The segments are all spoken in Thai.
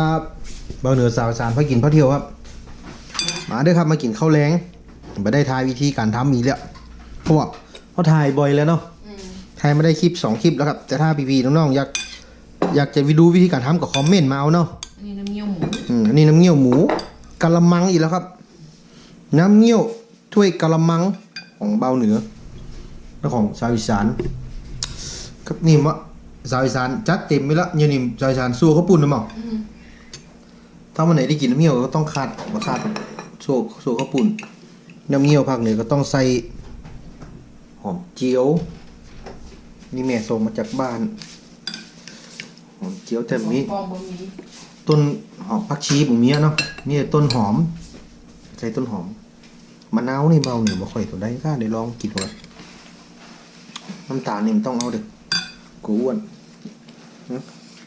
ดีครับเบาเหนือสาวสารพากินพาเที่ยวครับ มาเด้อครับมากินข้าวแรงมาได้ทายวิธีการทำมีแล้วเพราะว่าเขาถ่ายบ่อยแล้วเนาะอืมถ่ายมาได้คลิปสองคลิปแล้วครับ แต่ถ้าพี่ๆน้องๆอยากอยากจะวิดูวิธีการทำก็คอมเมนต์มาเอาเนาะอันนี้น้ำเงี้ยวหมูอืมอันนี้น้ำเงี้ยวหมูกะละมังอีกแล้วครับ น้ำเงี้ยวถ้วยกะละมังของเบาเหนือและของชาวอีสานครับนี่มะชาวอีสานจัดเต็มไปละเนี่ยนี่ชาวอีสานสู้เขาวปุ่นนะมั้งอืม ถ้าวันไหนได้กินน้ำเงี้ยวก็ต้องขาดมาขาดโซ่โซ่ข้าวปุ่น น้ำเงี้ยวภาคเหนือก็ต้องใส่หอมเจียว นี่แม่ส่งมาจากบ้าน หอมเจียวแต่มีฟองบะหมี่ต้นหอมผักชีผมมีอะเนาะมีแต่ต้นหอม ใส่ต้นหอมมะนาวนี่เบาเหนือบ่ค่อยตัวได้ก็ได้ลองกินว่าน้ำตาลนี่มันต้องเอาเด็กกูอ้วน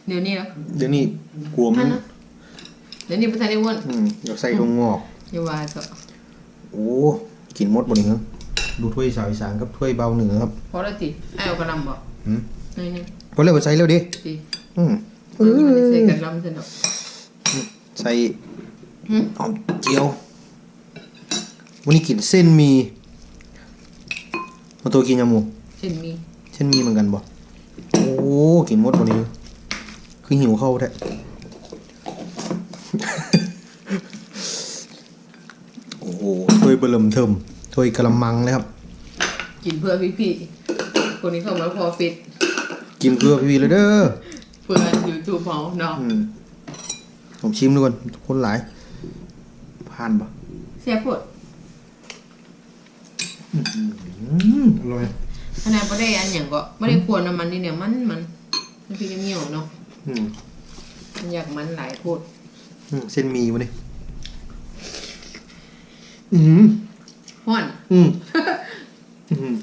เดี๋ยวนี้แล้วเดี๋ยวนี้กลัวมันอันนะ เดี๋ยวนี้ประธานได้อ้วนอืมอยากใส่ตรงงอกอย่าว่าก็โอ้กินหมดบ่นี่ครับดูถ้วยสาวอีสานกับถ้วยเบาเหนือครับพอแล้วติไอ้เอากระหลำบ่อืมนี่นี่พอเร็วใส่เร็วดิติอืมเออมันใส่กระหลำซะเนาะใส่หึหอมเจียววันนี้กินเส้นหมีมาตัวกินยำหมูเส้นหมีเส้นหมีเหมือนกันบ่โอ้กินหมดวันนี้ คือหิวเข้าแท้ โอ้โหถ้วยเบลมเทิมถ้วยกระมังเลยครับ กินเพื่อพี่ๆคนนี้เข้ามาพอฟิต กินเพื่อพี่ๆเลยเด้อเพื่อ YouTube เฮาเนาะอืมผมชิมดูก่อนคนหลายผ่านปะแซ่บโพดอืมอร่อยขนาดบ่ได้อันหยังก็บ่ได้ควรน้ำมันนี่เนี่ยมันมันมันคือน้ำเงี้ยวเนาะอืมมันอยากมันหลายโพดอืมเส้นหมีวะนี่ อืมฮ้อนอืมอืม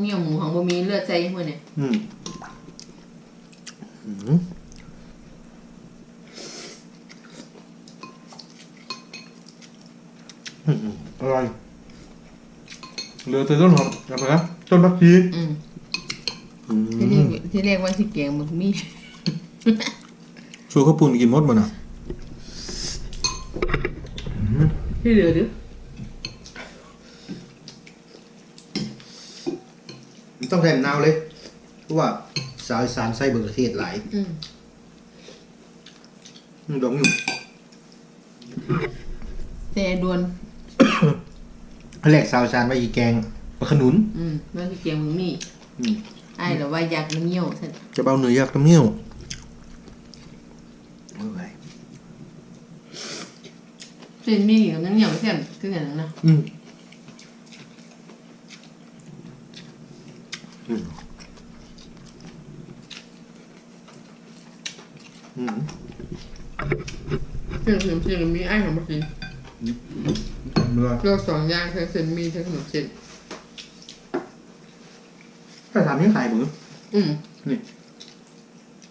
เงี้ยวหมูของบ่มีเลือดใจมื้อเนี่ยอืมอืมอืมอร่อยเหลือแต่ต้นหอมกลับไปนะต้นพักชีอืมอืที่เรียมกที่เรียกว่าสิแกงหมึกมี ชูข้าวปุ้นกินหมดมันอะที่เหลือดิต้องแทนนาวเลย เพราะว่าสาวอีสานใส่เบอร์เทศหลายอืมอืมดองอยู่แต่ดวน แรกสาวอีสานไปอีแกงปลาขนุน อืมว่าสิแกงหมึกมีอืมไอ้เหรอว่าอยากน้ำเงี้ยวซั่นจะเบาเนื้อยักษ์น้ำเงี้ยวเมื่อไหร่ เส้นหมีกับน้ำเงี้ยวเส้นคือกันนะอืมอืมอืมเส้นขนมเส้นมีไอ้ของบ่กินเมื่อเราสองอย่างคือเส้นหมีทั้งขนมเส้นถ้าถามยังขายมืออืมนี่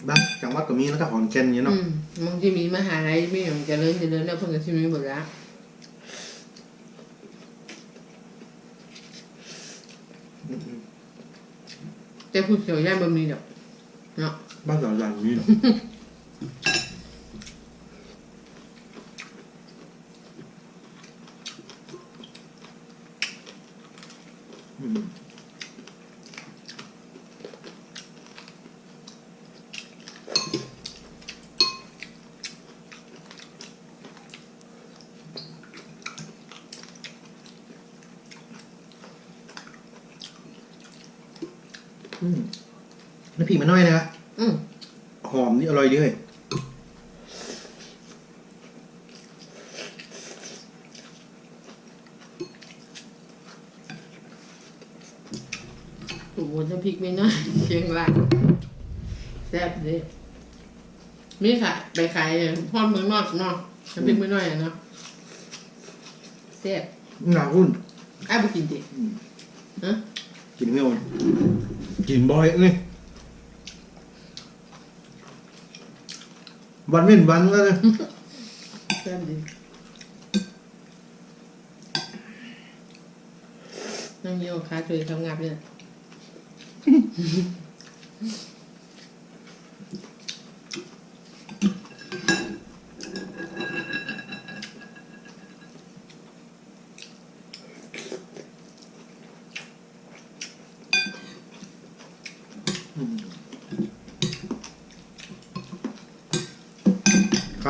บ้านจังหวัดก็มีแล้วก็ขอนแก่นเนี่ยอืเนาะม บางทีมีมหาลัยมีอย่างเจริญเจริญแล้วเพิ่นก็สิมีเบิดละอืมอืมแต่ผู้เขียวย่านบ่มีดอกเนาะบ้านเราอย่างนี้เนาะ อืมน้ำพริกมันน้อยนะครับอืมหอมนี่อร่อยดีเลยโอ้โหน้ำพริกไม่น้อยเชียงรายแซ่บเด้มีค่ะไปขายฮอดเมืองนอกเนาะน้ำพริกไม่น้อยอะเนาะแซ่บหนาหุ้นไอ้ายบ่กินติฮะกินไม่เอา กินบ่อยเลยวันเว้นวันก็เลยแซ่บดีน้ำเงี้ยวขาเคยทำงานเนี่ย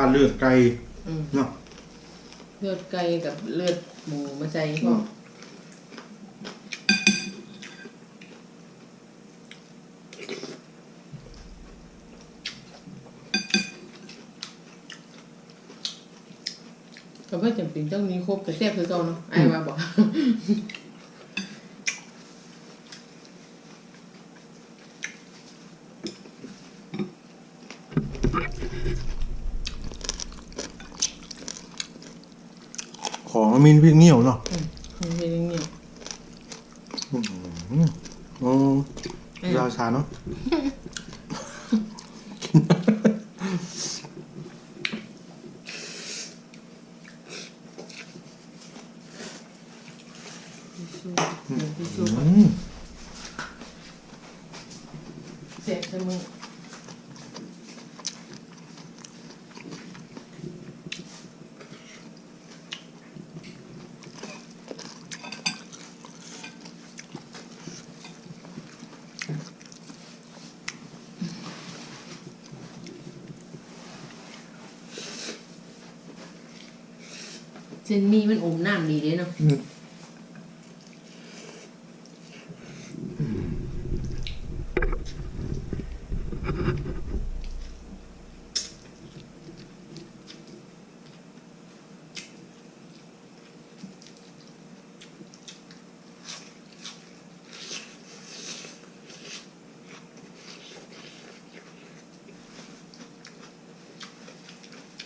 ขาดเลือดไก่อืมเนาะเลือดไก่กับเลือดหมูมาใส่พ่อมก็ไม่จำเป็นต้องมีครบแต่แซ่บคือเก่าเนาะไอ้ว่าบอก ของมันมีพริกเหนียวเนาะมันเป็นอย่างเงี้ยอืมราชาเนาะ ทิชชู่เดี๋ยวทิชชู่ก่อน อืม เสร็จใช่มึง เจนนี่มันอมน้ำดีเลยเนาะอืม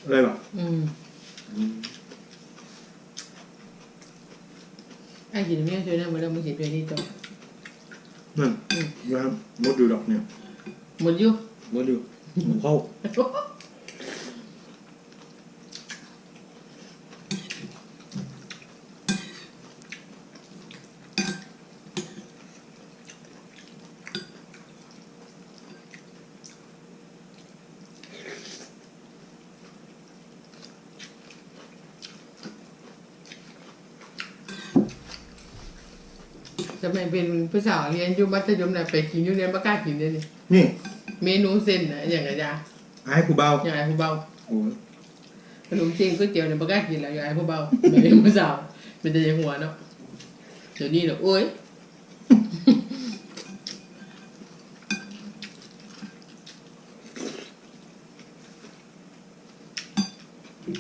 อะไรวะอืม ไอ้กินไม่ช่วยนะมันเราไม่เห็นด้วยนี่ต่อนั่นอืมนะครับมดอยู่ดอกเนี่ยหมดอยู่มดอยู่หมูเข้า จะไม่เป็นผู้สาวเรียนอยู่มัธยมน่ะไปกินอยู่เรียนบ่กล้ากินเลยนี่นี่เมนูเส้นน่ะอย่างไรจ้าไอ้ผู้เบาอย่างไรผู้เบาโอ้ยขนมจีนก๋วยเตี๋ยวเนี่ยบ่กล้ากินแล้วอย่างไรผู้เบาไม่เป็นผู้สาวเป็นแต่ยังหัวเนาะเดี๋ยวนี้เนาะโอ้ย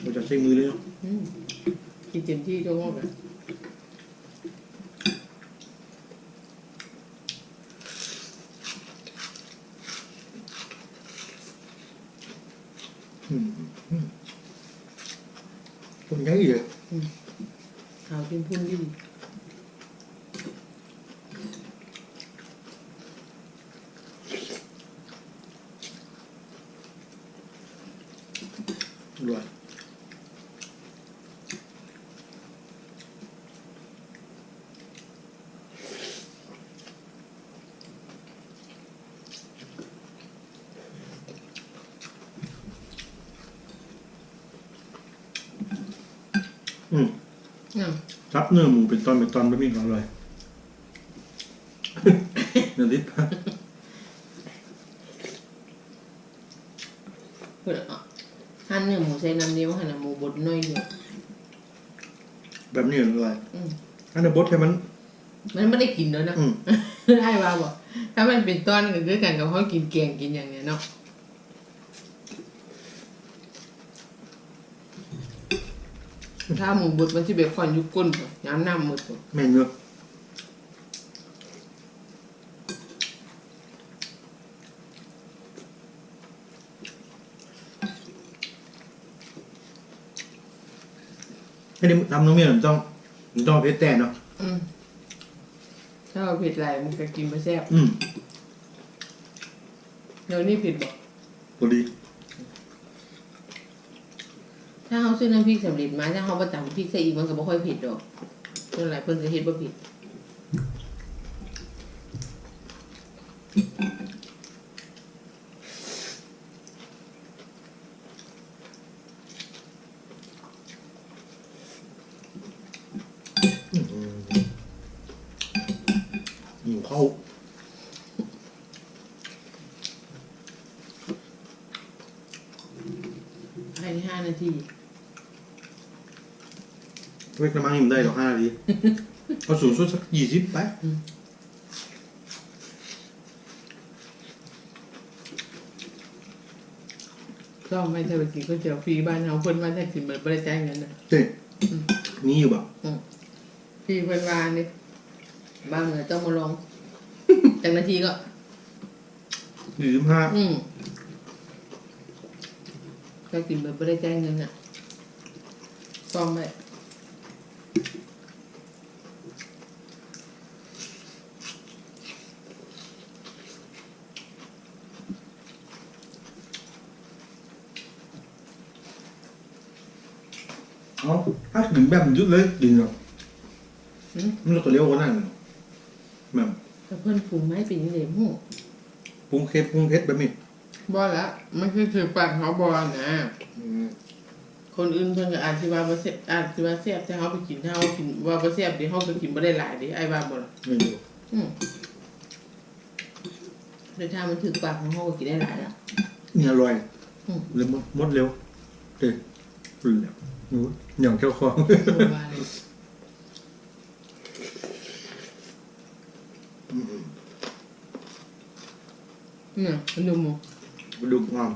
เราจะใช้มือเลยเนาะอืมกินเต็มที่ทั่วโลกอะ อืมอืม คนยังอีกเลยขาวเป็นพุ่นดิ ซับเนื้อหมูเป็นตอนเป็นตอนไม่มีอร่อยนื้อลิตรเพิ่อหั่นเนื้อหมูใส่น้ำเดียวหั่นหมูบดน้อยเดียวแบบนี้อร่อยอืมอันนี้บดให้มัน มันไม่ได้กินแล้วนะอืม ได้ว่าบอกถ้ามันเป็นตอนก็คือกันกับเขากินแกงกินอย่างเนี้ยเนาะ ถ้าหมูบดมันจะเบคอนอยุกก้นป่ะย้ำน้ำหมดป่ะแม่นเนื้อให้ได้ทำน้องเมียมันต้องมันต้องเพชรแต่เนาะอืมถ้าเอาเผ็ดไรมันก็กินมาแซ่บอืมเดี๋ยวนี้เผ็ดบอกพอดี ถ้าเขาซื้อน้ำพริกสำเร็จมาถ้าเขาประตำพริกใส่อีกมันก็บ่ค่อยเผ็ดดอกเท่าไหร่เพิ่นจะเฮ็ดบ่ผิด เข้า ภายในห้านาที เวกน้ำมันยังได้หรอกห้านาทีเอาสูงสุดสักยี่สิบไปก็ไม่ใช่ไปกินก๋วยเตี๋ยวฟรีบ้านเขาเพิ่นว่าแท็กซี่เหมือนบริจ่ายเงินนะเต้มีอยู่บ่ฟรีเพิ่นว่านี่บ้านเหนือต้องมาลองจากนาทีก็ยี่สิบห้าอืมแท็กซี่เหมือนบริจ่ายเงินน่ะซ่อมไปเอาถ้าถึงแบบยุดเลยดินเนาะอืม มันก็เลี้ยวกว่านั้นแบบแต่เพิ่นปรุงไม้เป็นยังไงหูปรุงเคสปรุงเพชรแบบนี้บ่ละมันคือถือปากเขาบ่นะ อืมคนอื่นเพิ่นก็อาจสิว่าบ่แซ่บอาจสิว่าแซ่บแต่เฮาไปกินถ้าเฮากินว่าบ่แซ่บดิเฮาก็กินบ่ได้หลายดิไอ้ว่าบ่ล่ะไม่รู้อืมแต่ถ้ามันถึกปากของเฮาก็กินได้หลายแล้วนี่อร่อยอืมเลยมดมดเร็วเต้รุนแล้ว หนูหย่องเจ้าของบ่ว่าเลยเนี่ยมันดูหมูกระดูกงอม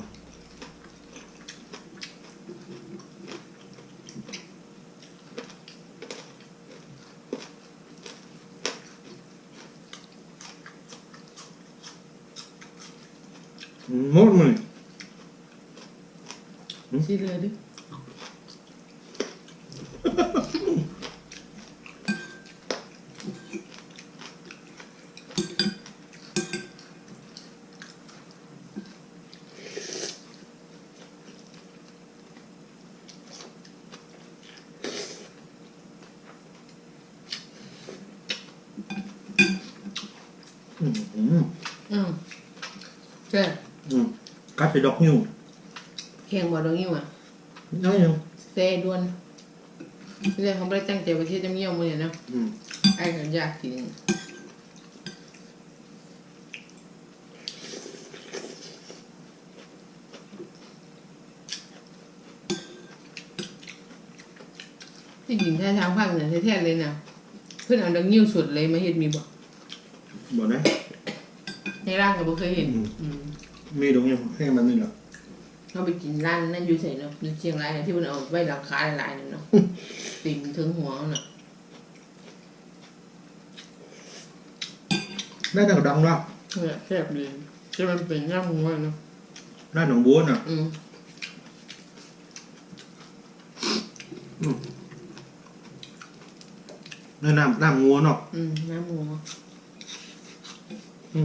มดมันสิเลยดิ อืมอืม อืมแซ่บ อืม กัดไปดอกนิ้วแข่งบ่ดอกนี้ว่ะน้อยยังแซ่ด่วนเรื่องเขาบ่ได้ตั้งใจว่าสิจะเงี้ยวมื้อนี้นะอืมไอ้ก็อยากกินที่จริงถ้าทางภาคเหนือแท้ๆเลยนะเพื่อนเอาดังนิ้วสุดเลยมาเห็ดมีบ่บอกนะในร้านก็บ่เคยเห็นอืมอื มมีดอกนิ้วให้มันนี่เหรอเขาไปกินร้านนั่นอยู่ใส่เนาะอยู่เชียงรายน่ะที่มันเอาไว้ราคาหลายๆนั่นเนาะติ่มถึงหัวเอาน่ะได้แต่กระดังว่าเนี่ยแซ่บดีที่มันเป็นย่างหัวเนาะได้หนองบัวน่ะอืมได้น้ำน้ำงัวเนาะอืมน้ำหัวอื้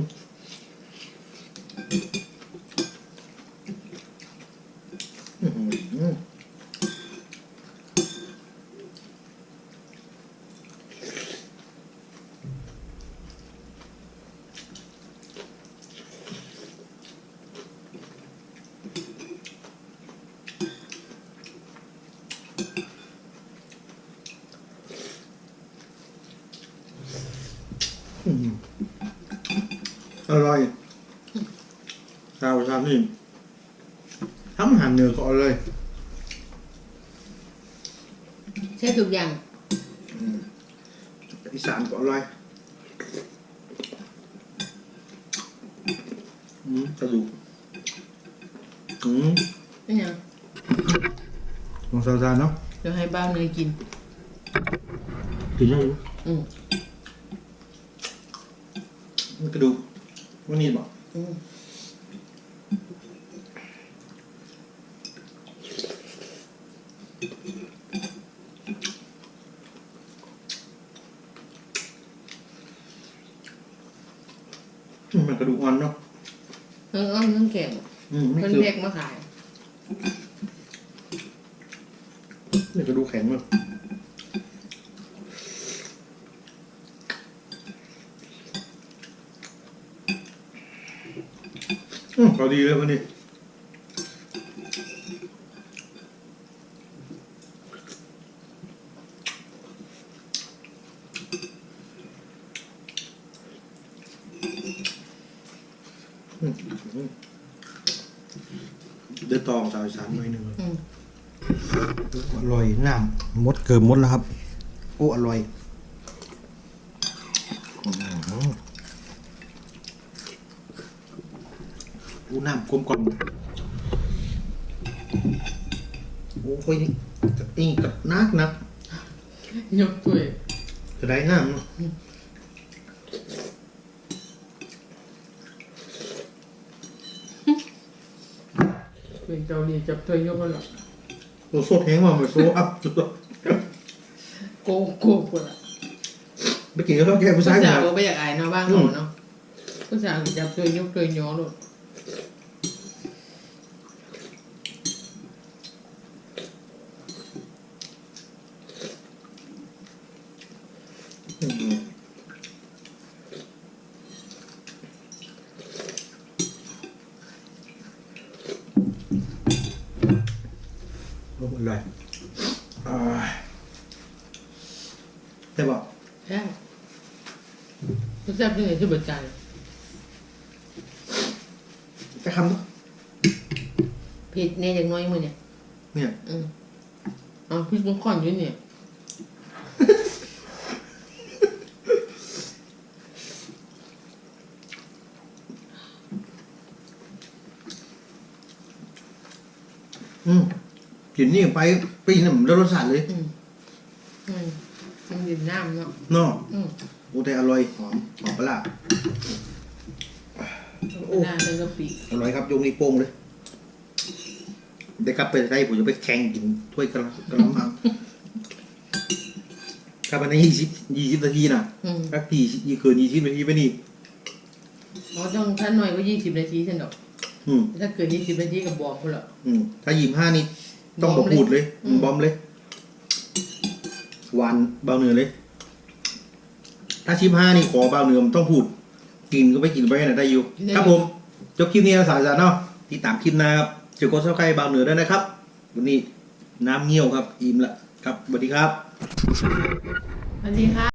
อร่อยชาวชาวนี่ทำอาหารเหนือก็อร่อยใช่ทุกอย่างอีสานก็อร่อยอืมกระดูกอืมเป็นหยังลองซาซาเนาะเดี๋ยวให้บ้าวเนยกิน กินยังอยู่อืม มันกระดูกวันนี้บอกอืมอืมมันกระดูกอ่อนเนาะเอออ้อมน้ำแข็งอืมไม่เพิ่นคือแพ็กมาขายนี่กระดูกแข็งมาก อืมพอดีเลยวันนี้เดือดตองสาวอีสานหน่อยหนึ่งอืมอร่อยน้ำมดเกินมดแล้วครับ โอ้ อร่อยอื้อหือโอ้ น้ำกลมกล่อมโอ้ยนี่นี่กับนักนะยกถ้วยจะได้น้ำเนอะถ้วยเกาหลีจับถ้วยยกมาหรอกโอ้โซดแห้งมาเหมือนโซอัพโกโก้กว่าละไปกินข้าวแกงผู้ภาชายษามาก็ไม่อยากอายเนาะบ้างเราเนาะภาษาจับถ้วยยกถ้วยย้อหลุด อืมโอ้อร่อยอ่าได้ป่ะ แค่ภาษาเป็น ไงที่เบิดใจจะคำเนอะผิดเนี่ยอย่างน้อยมือเนี่ย เนี่ยอืมเอาพี่มังกรอยู่เนี่ยอืมกินนี่ไปปีนึงมันได้รสชาติเลย อืมอืมมันดินน้ำเนาะเนาะอืม โอ้แต่อร่อยหอมหอมปลาร้าโอ้หน้าเป็นกะปิอร่อยครับยกนิ้วโป้งเลยเดี๋ยวกลับไปไทยผมจะไปแข่งกินถ้วยกระกระมังกลับมาในยี่สิบยี่สิบนาทีน่ะอืมสักทียี่เกินยี่สิบนาทีไปนี่ เราต้องถ้าหน่อยก็ยี่สิบนาทีเช่นดอกอืมถ้าเกินยี่สิบนาทีก็บอกเขาละอืมถ้ายี่ห้านี่ต้องบอกบอมเลยพูดเลยอืม บอมเลยหวานเบาเนื้อเลย ถ้าชิมห้านี่ขอเบาเนื้อมันต้องพูดกินก็ไปกินไปไหนได้อยู่ครับผมจบคลิปนี้นะสาวสารเนาะติดตามคลิปหน้าครับเจอกันสักใครเบาเหนือด้วยนะครับ วันนี้น้ำเงี้ยวครับอิ่มละครับสวัสดีครับ สวัสดีค่ะ